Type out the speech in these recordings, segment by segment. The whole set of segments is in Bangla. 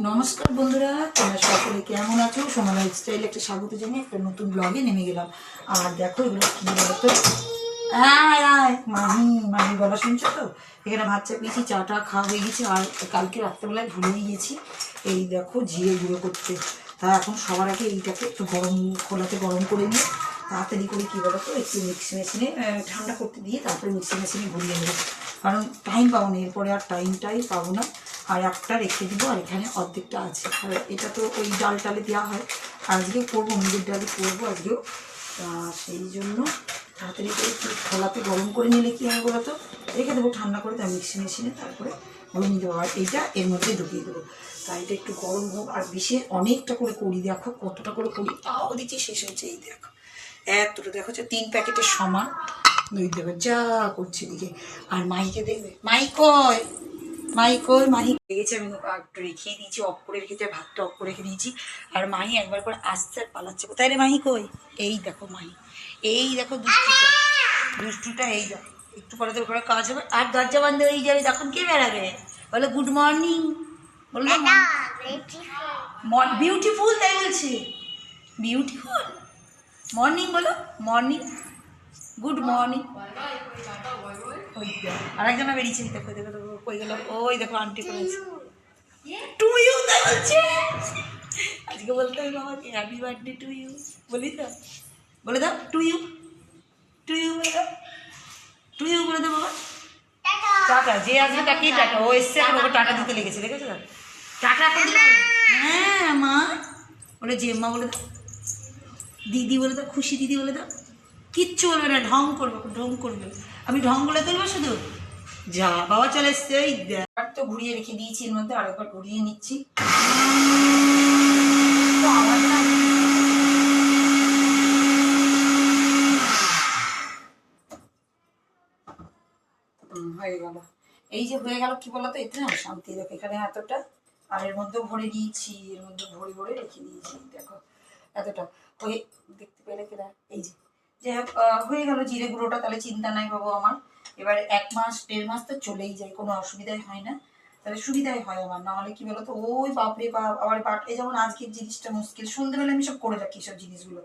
নমস্কার বন্ধুরা, তোমরা সকলে কেমন আছো? সোমা লাইফস্টাইল একটা স্বাগত জানিয়ে একটা নতুন ব্লগে নেমে গেলাম। আর দেখো, এগুলো কি বলতো? মাহি মাহি গলা শুনছো তো? এখানে ভাত চাপিয়েছি, চাটা খাওয়া হয়ে গেছে, আর কালকে রাত্রেবেলায় ভুলেই গেছি। এই দেখো, জিরে গুঁড়ো করতে। তা এখন সবার আগে এইটাকে একটু গরম, খোলাতে গরম করে নিয়ে তাড়াতাড়ি করে কী বলতো, একটু মিক্সি মেশিনে ঠান্ডা করতে দিয়ে তারপরে মিক্সি মেশিনে ঘুরিয়ে নেব। কারণ টাইম পাবো না, এরপরে আর টাইমটাই পাবো না। আর একটা রেখে দিব আর এখানে অর্ধেকটা আছে। আর এটা তো ওই ডাল টালে দেওয়া হয় আজকে করব মুগের ডালে করব আজকেও। সেই জন্য তাড়াতাড়ি করে একটু খোলাতে গরম করে নিলে কী হবে বলো তো রেখে দেবো, ঠান্ডা করে তার মিক্সি মেশিনে তারপরে ঘুরিয়ে দেবো আর এইটা এর মধ্যে ঢুকিয়ে দেবো। তাই এটা একটু গরম হোক, আর বেশি অনেকটা করে করি দেখো, কতটা করে করি তাও দিচ্ছি শেষ হয়েছে, এই দেখো। এতটা দেখো যে তিন প্যাকেটের সমান। দুই দেবে যা করছে দিকে আর মাইকে দেখবে মাই কয় মাই কই মাহি লেগেছে, আমি রেখেই দিয়েছি, অফ করে রেখেছি আর ভাতটা করে রেখে দিয়েছি। আর মাহি একবার করে আসছে আর পালাচ্ছে। কোথায় রে মাহি কই? এই দেখো মাহি, এই দেখো দুষ্টুটা দুষ্টুটা এই দেখো, একটু পরে তো ঘরে কাজ হবে। আর দরজা বন্ধ হয়ে যাবে, তখন কে বেড়াবে বলো গুড মর্নিং বলল বিউটিফুল তাই বলছে। বিউটিফুল মর্নিং বলো মর্নিং গুড মর্নিং ওই আরেকজনা বেরিয়েছে। দেখো দেখো দেখো কই গেল? ওই দেখো আন্টি করেছে টু ইউ তাই বলছে। আজকে বলতে হবে আমাকে হ্যাপি বার্থডে টু ইউ বলি তো। বলে দাও টু ইউ টু ইউ বলে দাও। টু ইউ বলে দাও বাবা। টাটা। যে আসবে তাকে টাটা। ও এসছে এখন ওকে টাটা দিতে লেগেছে দেখেছ টাটা দিতে হ্যাঁ মা। ওটা জেম্মা বলে দাও। দিদি বলে দাও খুশি দিদি বলে দাও। কিচ্ছু বলবে না ঢং করবে ঢং করবে। আমি ঢং করে তুলবো শুধু? যা বাবা চলে এসছে, এই তো ঘুরিয়ে রেখে দিয়েছি, এর মধ্যে আরেকবার ঘুরিয়ে নিচ্ছি। হয়ে গেল। এই যে হয়ে গেল, কি বলতো, এতে না শান্তি। দেখো, এখানে এতটা। আর এর মধ্যে ভরে দিয়েছি এর মধ্যে ভরে ভরে রেখে দিয়েছি, দেখো, এতটা। হয়ে দেখতে পেলে কিনা? এই যে। হোক হয়ে গেল জিরে গুঁড়োটা, তাহলে চিন্তা নাই বাবু আমার। এবার এক মাস, দেড় মাস তো চলেই যায়, কোনো অসুবিধাই হয় না। তাহলে সুবিধাই হয় আমার, নাহলে কি বলতো? ওই বাপরে বাপ, আবার পাট এই যেমন আজকের জিনিসটা মুশকিল, সন্ধ্যেবেলা আমি সব করে রাখি সব জিনিসগুলো।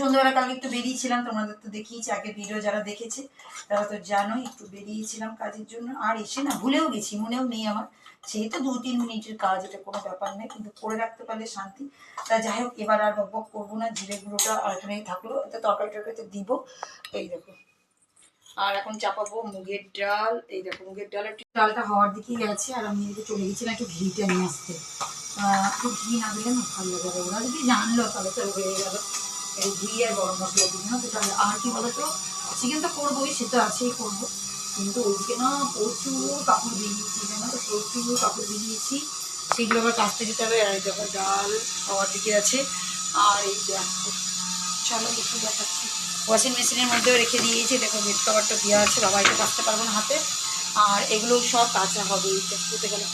সন্ধ্যেবেলা কালকে একটু বেরিয়েছিলাম, তোমাদের তো দেখিয়েছি আগে ভিডিও যারা দেখেছে, তারা তো জানোই, একটু বেরিয়েছিলাম কাজের জন্য। আর এসে না ভুলেও গেছি, মনেও নেই আমার। সেই তো দু তিন মিনিটের কাজ, এটা কোনো ব্যাপার নেই কিন্তু করে রাখতে পারলে শান্তি। তা যাই হোক, এবার আর বক বক করব না, জিরে গুঁড়োটা এখানেই থাকল, এটা তরকারি টরকারিতে দিব। এই দেখো। আর এখন চাপাবো মুগের ডাল। এই দেখো, মুগের ডাল একটু ডালটা হওয়ার দিকেই গেছে আর আমি এদিকে চলে গেছিলাম একটু ঘিটা নিয়ে আসতে। একটু ঘি না দিলে না ভালো লাগে। ওরা যদি জানলো তাহলে তো হয়ে গেল এই গরম মশলা দিই না তাহলে আর কি বলতো? চিকেন তো করবোই, সে তো আছেই করব। কিন্তু ওইদিকে না প্রচুর কাপড় বেরিয়েছি, জানো তো? প্রচুর কাপড় বেরিয়েছি। সেগুলো আবার কাচতে যেতে হবে, আর দেখো ডাল হওয়ার দিকে আছে। আর এই দেখো, চলো একটু দেখাচ্ছি। ওয়াশিং মেশিনের মধ্যেও রেখে দিয়েছি, দেখো বেড কভারটা দেওয়া আছে, বাবা এটা কাচতে পারব না হাতে। আর এগুলো সব কাঁচা হবে, এই দেখতে গেলে?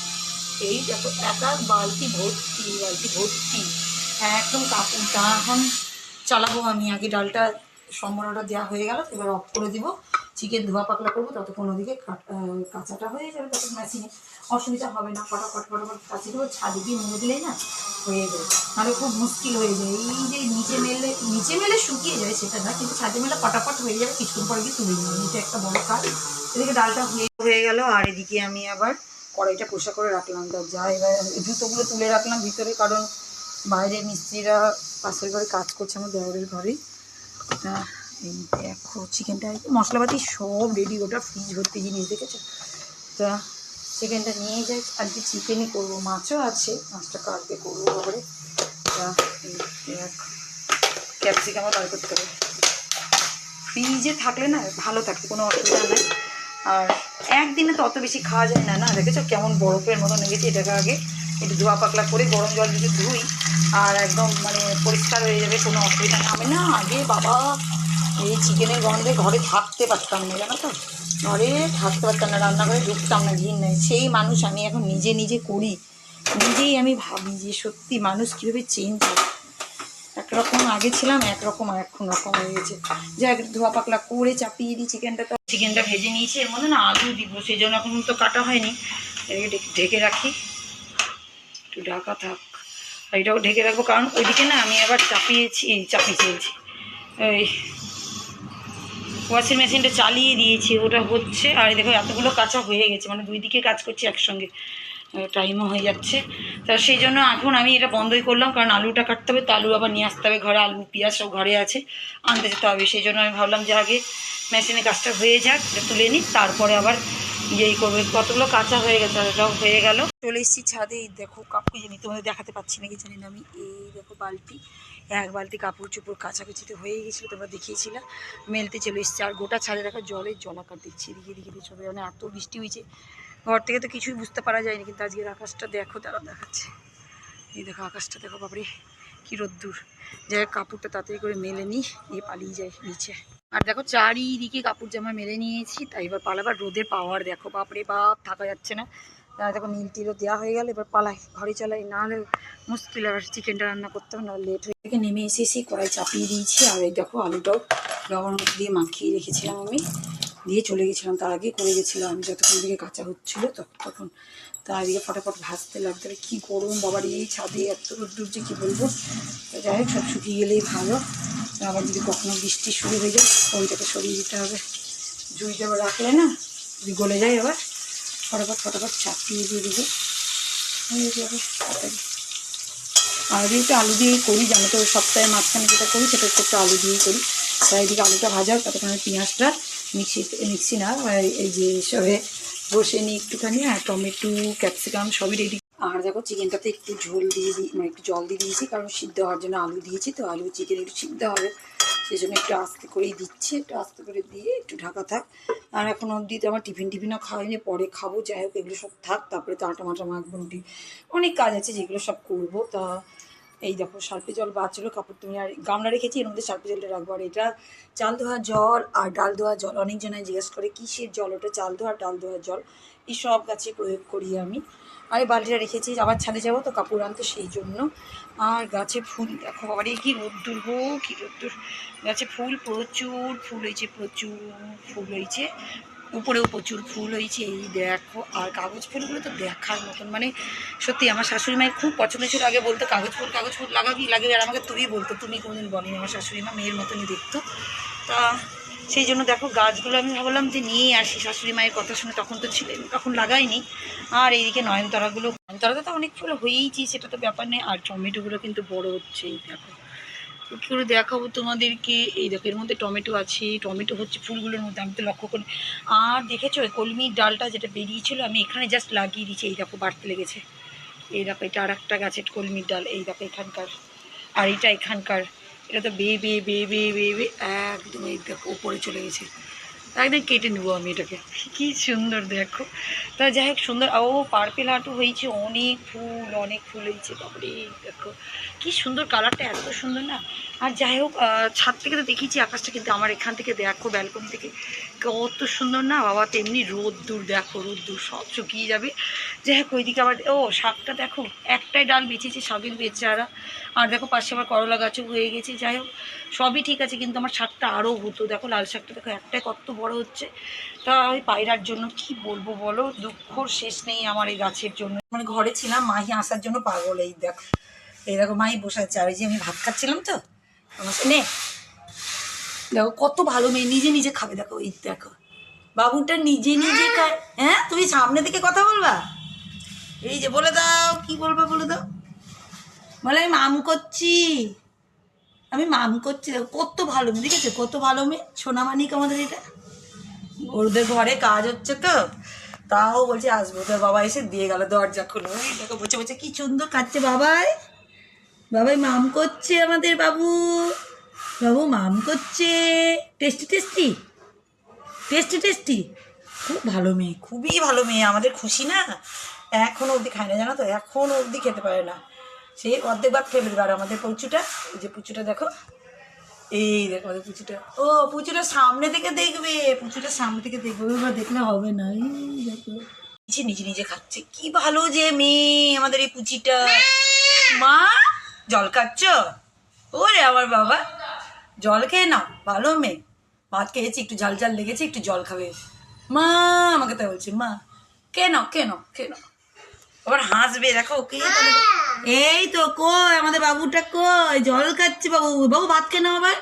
এই দেখো, এক এক বালতি ভর্তি বালতি ভর্তি, একদম কাপড় তা এখন চালাবো আমি। আগে ডালটা সম্বরণটা দেওয়া হয়ে গেল, এবার অফ করে দিব। চিকেন ধোয়া পাকলা করব, ততক্ষণ ওদিকে কাঁচাটা হয়ে যাবে তখন মেশিনে অসুবিধা হবে না, ফটাফট ফটাফট কাছে দেবো, ছাদে দিয়ে মুড়ে না হয়ে যাবে। নাহলে খুব মুশকিল হয়ে যায়। এই যে নিচে মেলে নিচে মেলে শুকিয়ে যায় সেটা না, কিন্তু ছাদে মেলে ফটাফট হয়ে যাবে, কিছুক্ষণ পরে গিয়ে তুলে নিলাম এটা একটা বড় কাজ। এদিকে ডালটা হয়ে হয়ে গেল, আর এদিকে আমি আবার কড়াইটা পোষা করে রাখলাম। যা, এবার জুতোগুলো তুলে রাখলাম ভিতরে, কারণ বাইরে মিস্ত্রিরা পাশের ঘরে কাজ করছে আমার দেওয়ারের ঘরে তা দেখো চিকেনটা মশলাপাতি সব রেডি ওটা ফ্রিজ ভর্তি জিনিস, দেখেছ? তা চিকেনটা নিয়ে যাই, আজকে চিকেনই করব, মাছও আছে, মাছটা কাটতে করব তারপরে। তা ক্যাপসিকামও বার করতে হবে। ফ্রিজে থাকলে না ভালো থাকে, কোনো অসুবিধা নেই। আর একদিনে তো অত বেশি খাওয়া যায় না না? দেখেছ? কেমন বরফের মতো লেগেছে এটাকে আগে। একটু ধোয়া পাকলা করে গরম জল যদি ধুই, আর একদম মানে পরিষ্কার হয়ে যাবে, কোনো অসুবিধা নেই আমি না আগে বাবা এই চিকেনের গন্ধে ঘরে থাকতে পারতাম না, জানো তো? ঘরে থাকতে পারতাম না, রান্নাঘরে ঢুকতাম না, ঘিন নেই। সেই মানুষ আমি এখন নিজে নিজে করি। নিজেই আমি ভাবি যে সত্যি মানুষ কীভাবে চেঞ্জ হয়। একরকম আগে ছিলাম, একরকম আর এখন রকম হয়ে গেছে। একটু ধোয়া পাকলা করে চাপিয়ে দিই চিকেনটা তো। চিকেনটা ভেজে নিয়েছি, এর মধ্যে না আলু দিব, সেই জন্য এখন তো কাটা হয়নি। ঢেকে রাখি। একটু ঢাকা থাক। আর এটাও ঢেকে রাখব, কারণ ওইদিকে না আমি আবার চাপিয়েছি চাপিয়ে চেয়েছি এই ওয়াশিং মেশিনটা চালিয়ে দিয়েছি, ওটা হচ্ছে, আর দেখো এতগুলো কাঁচা হয়ে গেছে মানে দুই দিকে কাজ করছি একসঙ্গে টাইমও হয়ে যাচ্ছে। তা সেই জন্য এখন আমি এটা বন্ধই করলাম, কারণ আলুটা কাটতে হবে, তো আলু আবার নিয়ে আসতে হবে ঘরে, আলু, পেঁয়াজ সব ঘরে আছে, আনতে যেতে হবে। সেই জন্য আমি ভাবলাম যে আগে মেশিনে কাজটা হয়ে যাক তুলে নিই, তারপরে আবার ইয়েই করবে। কতগুলো কাঁচা হয়ে গেছে আর এটাও হয়ে গেল। চলে এসেছি ছাদে। এই দেখো কাপড় জানি তোমাদের দেখাতে পাচ্ছি নাকি জানি না আমি। এই দেখো বালতি এক বালতি কাপড় চোপড় কাছাকাছিতে হয়ে গেছিল তোমরা দেখিয়েছিলাম মেলতে চলে এসেছে আর গোটা ছাদে দেখো জলের জলাকার দেখছি এদিকে এদিকে দিয়ে মানে এত বৃষ্টি হয়েছে। ঘর থেকে তো কিছুই বুঝতে পারা যায়নি কিন্তু আজকের আকাশটা দেখো তারা দেখাচ্ছে। এই দেখো আকাশটা দেখো বাপরে কী রোদ্দুর। যাই হোক, কাপড়টা তাড়াতাড়ি করে মেলে নিই দিয়ে পালিয়ে যায় নিচে। আর দেখো চারিদিকে কাপড় জামা মেলে নিয়েছি, তাই এবার পালাবার রোদের পাওয়ার দেখো বাপরে বাপ, থাকা যাচ্ছে না। দেখো নীল টিলও দেওয়া হয়ে গেল, এবার পালাই, ঘরে চালাই, না হলে মুশকিল আবার চিকেনটা রান্না করতে হবে না লেট হয়ে থেকে নেমে এসেছি, কড়াই চাপিয়ে দিয়েছি, আর এই দেখো আলুটাও লবণ দিয়ে মাখিয়ে রেখেছিলাম আমি। দিয়ে চলে গেছিলাম, তার আগে করে গেছিলাম আমি, যতক্ষণ দিকে কাঁচা হচ্ছিল তখন তার এদিকে ফটাফট ভাজতে লাগতে। কী গরম বাবার, এই ছাদে এত রোদ্দুর যে কী বলব? যাই হোক, সব শুকিয়ে গেলেই ভালো। আবার যদি কখনো বৃষ্টি শুরু হয়ে যায় ওইটাকে সরিয়ে দিতে হবে। জুইটা আবার রাখলে না, যদি গলে যায় আবার, ফটাফট ফটাফট চাপিয়ে দিয়ে দিবে। হয়ে যাবে তাড়াতাড়ি। আর একটু আলু দিয়েই করি, জানো তো, সপ্তাহে মাঝখানে যেটা করি, সেটা একটু আলু দিয়েই করি। তাই এদিকে আলুটা ভাজা হোক ততক্ষণ পেঁয়াজটা মিক্সি মিক্সি না এই- এই যে সবে বসে নিই একটুখানি, আর টমেটো, ক্যাপসিকাম সবই রেডি আর দেখো চিকেনটাতে একটু ঝোল দিয়ে দিই মানে একটু জল দিয়ে দিয়েছি, কারণ সিদ্ধ হওয়ার জন্য আলু দিয়েছি, তো আলু চিকেন একটু সিদ্ধ হবে। সেই জন্য একটু আস্তে করেই দিচ্ছি, একটু আস্তে করে দিয়ে একটু ঢাকা থাক। আর এখন অবধি তো আমার টিফিন টিফিনও খাওয়াইনি, পরে খাব, যাই হোক, এগুলো সব থাক, তারপরে তো আটা মাটা মাখবো, রুটি, অনেক কাজ আছে যেগুলো সব করব। তা এই দেখো, সার্পে জল বাঁচলো, কাপড় তুমি আর গামলা রেখেছি, এর মধ্যে সার্পে জলটা রাখব। আর এটা চাল ধোয়া জল আর ডাল ধোয়া জল অনেকজনাই জিজ্ঞেস করে, কিসের জল? ওটা চাল ধোয়া ডাল ধোয়া জল? এই সব গাছে প্রয়োগ করি আমি। এই বালতিটা রেখেছি, আবার ছাদে যাব তো কাপড় আনতে সেই জন্য। আর গাছে ফুল, দেখো আবার কি রোদ্দুর গো, কি রোদ্দুর। গাছে ফুল প্রচুর, ফুল হয়েছে প্রচুর, ফুল হয়েছে। উপরেও প্রচুর ফুল হয়েছে, এই দেখো। আর কাগজ ফুলগুলো তো দেখার মতন মানে সত্যি আমার শাশুড়ি মায়ের খুব পছন্দ ছিল আগে বলতো, কাগজ ফুল কাগজ ফুল লাগাবি লাগাবি। আর আমাকে তুমি বলতো, তুমি কোনোদিন বলেনি আমার শাশুড়ি মা মেয়ের মতনই দেখতো। তা সেই জন্য দেখো গাছগুলো আমি ভাবলাম যে নিয়ে আসি। শাশুড়ি মায়ের কথা শুনে তখন তো ছিলেন, তখন লাগাইনি। আর এইদিকে নয়নতারাগুলো নয়নতারাতে তো অনেক ফুল হয়েইছি, সেটা তো ব্যাপার নেই আর টমেটোগুলো কিন্তু বড় হচ্ছে, এই দেখো। করে দেখাবো তোমাদেরকে? এই দেখো, এর মধ্যে টমেটো আছে। টমেটো হচ্ছে ফুলগুলোর মধ্যে, আমি তো লক্ষ্য করি আর দেখেছ, এই কলমির ডালটা যেটা বেরিয়েছিল, আমি এখানে জাস্ট লাগিয়ে দিয়েছি। এই দেখো, বাড়তে লেগেছে। এই দেখো, এটা আর একটা গাছের কলমির ডাল। এই দেখো, এখানকার। আর এটা এখানকার। এটা তো বে বি বে বি বে বি একদম এই দেখো উপরে চলে গেছে। একদম কেটে নেব আমি এটাকে। কি সুন্দর, দেখো। তা যাই হোক, সুন্দর। ও পার্পেল হাঁটু হয়েছে, অনেক ফুল অনেক ফুল হয়েছে, বাপরে, দেখো। কি সুন্দর কালারটা এত সুন্দর না? আর যাই হোক ছাদ থেকে তো দেখেছি, আকাশটা কিন্তু আমার এখান থেকে দেখো ব্যালকনি থেকে। কত সুন্দর না, বাবা, তেমনি রোদ্দুর, দেখো, রোদ্দুর, সব শুকিয়ে যাবে। যাই হোক, ওইদিকে আবার, ও, শাকটা দেখো, একটাই ডাল বেঁচেছে শাকের বেচারা আর দেখো, পাশে আবার করলা গাছও হয়ে গেছে, যাই হোক, সবই ঠিক আছে, কিন্তু আমার শাকটা আরও হতো। দেখো, লাল শাকটা, দেখো, একটাই কত বড় হচ্ছে। তা ওই পায়রার জন্য কি বলব বলো? দুঃখর শেষ নেই আমার এই গাছের জন্য। মানে ঘরে ছিলাম, মাহি আসার জন্য পাগল, এই দেখো। এই দেখো মাই বসে আছে। আর যে আমি ভাত খাচ্ছিলাম তো, আমার নে। দেখো কত ভালো মেয়ে, নিজে নিজে খাবে। দেখো, এই দেখো। বাবুটা নিজে নিজে খায় হ্যাঁ তুমি সামনে থেকে কথা বলবা? এই যে বলে দাও, কি বলবা বলে দাও। বলে, আমি মাম করছি। আমি মাম করছি। দেখো, কত ভালো মেয়ে, দেখেছ? কত ভালো মেয়ে? সোনামানিক আমাদের এটা। ওদের ঘরে কাজ হচ্ছে তো, তাও বলছে আসব। তোর বাবা এসে দিয়ে গেল দরজা খুলো। দেখো বলছে বলছে, কি সুন্দর কাচ্ছে বাবাই। বাবাই মাম করছে আমাদের বাবু। বাবু মাম করছে। Tasty tasty? Tasty tasty? খুব ভালো মেয়ে, খুবই ভালো মেয়ে। আমাদের খুশি না? এখনও অবধি খায় না, জানো তো? এখনও অবধি খেতে পারে না। সেই অর্ধেক ভাত ফেলে দেবে। আর আমাদের পুচুটা যে পুচুটা দেখো এই দেখো পুচুটা। ও, পুচুটা সামনে থেকে দেখবে, পুচুটা সামনে থেকে দেখবে। এবার দেখলে হবে না। এই দেখো। নিজে নিজে নিজে খাচ্ছে। কি ভালো যে মেয়ে আমাদের এই পুচিটা। মা, জল খাচ্ছ? ওরে আমার বাবা। জল খেয়ে নাও, ভালো মেয়ে। ভাত খেয়েছি, একটু ঝাল ঝাল লেগেছে, একটু জল খাবে। মা, আমাকে তাই বলছে, মা। কেন কেন কেন আবার হাসবে দেখো কে তাহলে এই তো কই? আমাদের বাবুটা কই? জল খাচ্ছে বাবু। বাবু ভাত খেয়ে নাও আবার।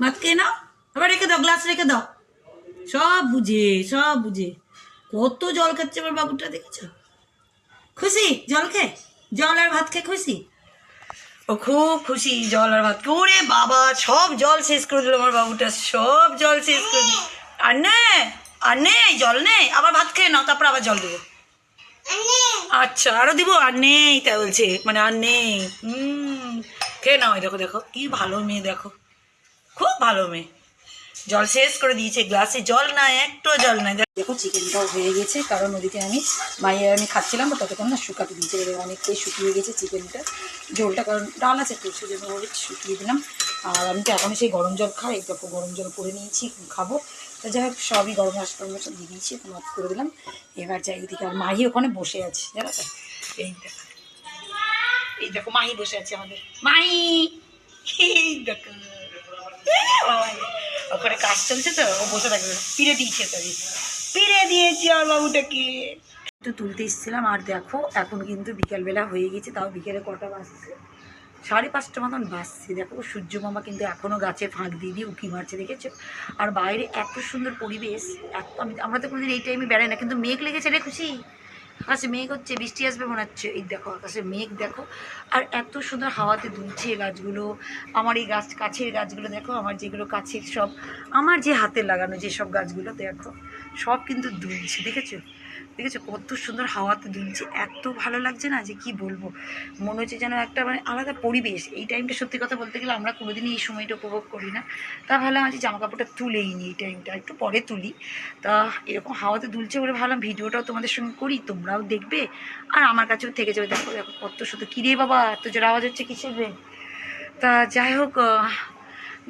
ভাত খেয়ে নাও। আবার রেখে দাও গ্লাস রেখে দাও। সব বুঝে সব বুঝে। কত জল খাচ্ছে আমার বাবুটা দেখেছ? খুশি? জল খেয়ে জল আর ভাত খেয়ে খুশি? ও খুব খুশি জল আর ভাত। ওরে বাবা সব জল শেষ করে দিল আমার বাবুটা। সব জল শেষ করে দিল। আর নে আর নেই জল নেই আবার ভাত খেয়ে নাও তারপর আবার জল দেবো। আচ্ছা আরও দিব? আর নেই, তাই বলছে। মানে আর নেই। হুম। খেয়ে নাও দেখো দেখো। কি ভালো মেয়ে, দেখো। খুব ভালো মেয়ে। জল শেষ করে দিয়েছে গ্লাসে। জল নাই একটু জল নাই দেখো চিকেনটাও হয়ে গেছে। কারণ ওদিকে আমি মায়ের আমি খাচ্ছিলাম ততক্ষণ না শুকাতে দিয়েছে। অনেকটাই শুকিয়ে গেছে চিকেনটা। ঝোলটা, কারণ ডাল আছে, তো সেজন্য শুকিয়ে দিলাম। আর আমি তো এখনও সেই গরম জল খাই। দেখো, গরম জল করে নিয়েছি, খাব। তো যাই হোক, সবই গরম মশলা মশলা দিয়ে দিয়েছি এখন অফ করে দিলাম। এবার যাই এদিকে, আর মাহি ওখানে বসে আছে, জানো তো? এই দেখো। এই দেখো, মাহি বসে আছে আমাদের। মাহি! এই দেখো। ওখানে কাজ চলছে তো, ও বসে থাকবে। পিড়ে দিয়েছে তাই পিড়ে দিয়েছি আমার বাবুটাকে। একটু তুলতে এসেছিলাম, আর দেখো, এখন কিন্তু বিকালবেলা হয়ে গেছে, তাও বিকেলে কটা বাজছে। সাড়ে পাঁচটা মতন বাজছে। দেখো, সূর্য মামা কিন্তু এখনও গাছে ফাঁক দিয়ে দিয়ে উঁকি মারছে, দেখেছ? আর বাইরে এত সুন্দর পরিবেশ, এত আমি, আমরা তো কোনোদিন এই টাইমে বেড়াই না, কিন্তু মেঘ লেগেছে রে খুশি। আকাশে মেঘ হচ্ছে, বৃষ্টি আসবে মনে হচ্ছে। এই দেখো, আকাশে মেঘ, দেখো। আর এত সুন্দর হাওয়াতে দুলছে গাছগুলো। আমার এই গাছ, কাছের গাছগুলো, দেখো, আমার যেগুলো কাছের সব, আমার যে হাতে লাগানো যেসব গাছগুলো, দেখো, সব কিন্তু দুলছে, দেখেছ? দেখেছ কত সুন্দর হাওয়াতে দুলছে, এত ভালো লাগছে না যে কি বলব? মনে হচ্ছে যেন একটা মানে আলাদা পরিবেশ। এই টাইমটা সত্যি কথা বলতে গেলে আমরা কোনোদিনই এই সময়টা উপভোগ করি না। তা ভাবলাম আজ জামা কাপড়টা তুলেই নি, এই টাইমটা একটু পরে তুলি। তা এরকম হাওয়াতে দুলছে বলে ভাবলাম ভিডিওটাও তোমাদের সঙ্গে করি, তোমরাও দেখবে। আর আমার কাছেও থেকে যাবে। দেখো দেখো কত শুধু কিরে বাবা, এত জোর আওয়াজ হচ্ছে কিসের রে? তা যাই হোক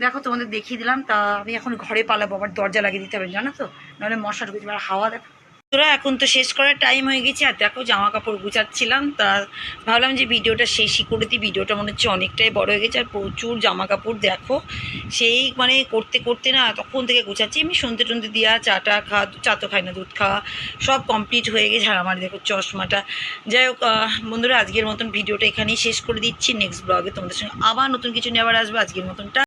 দেখো তোমাদের দেখিয়ে দিলাম। তা আমি এখন ঘরে পালাবো, আবার দরজা লাগিয়ে দিতে হবে, জানো তো? নাহলে মশা ঢুকে আর হাওয়া দেখো তোরা এখন তো শেষ করার টাইম হয়ে গেছে। আর দেখো জামা কাপড় গুছাচ্ছিলাম। তা ভাবলাম যে ভিডিওটা শেষই করে দিই। ভিডিওটা মনে হচ্ছে অনেকটাই বড় হয়ে গেছে। আর প্রচুর জামা কাপড় দেখো। সেই মানে করতে করতে না তখন থেকে গুছাচ্ছি। আমি সন্ধ্যে টন্ধে দিয়া চাটা খাওয়া চা তো খাই না, দুধ খাওয়া সব কমপ্লিট হয়ে গেছে। আর আমার দেখো চশমাটা। যাই হোক বন্ধুরা, আজকের মতন ভিডিওটা এখানেই শেষ করে দিচ্ছি। নেক্সট ব্লগে তোমাদের সঙ্গে আবার নতুন কিছু নিয়ে আবার আসব। আজকের মতনটা